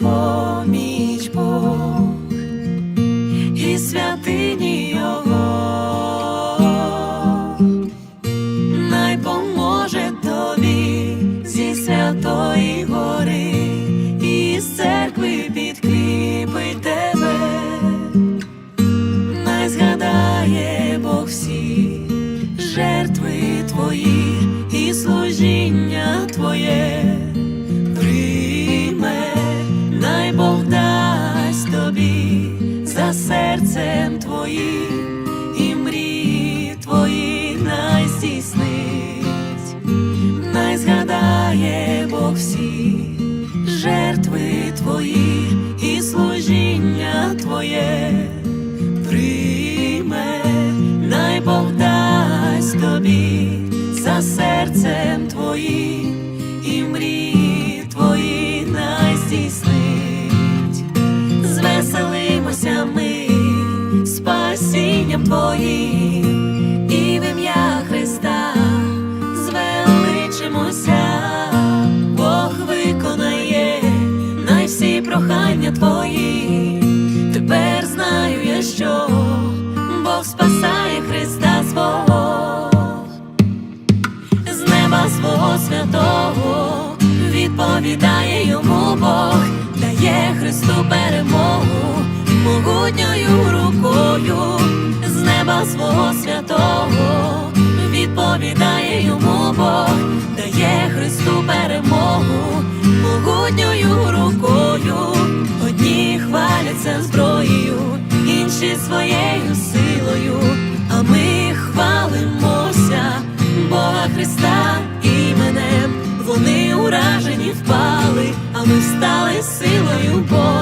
поміч Бог і святині Його, най поможе тобі зі святої гори, і з церкви підкріпить тебе, най згадає Бог всі жертви твої всі жертви твої і служіння твоє. Прийме, най Бог дасть тобі за серцем твоїм прохання твої. Тепер знаю я, що Бог спасає Христа свого з неба свого святого відповідає йому Бог, дає Христу перемогу своєю силою, а ми хвалимося, Бога Христа іменем, вони уражені впали, а ми стали силою Бога.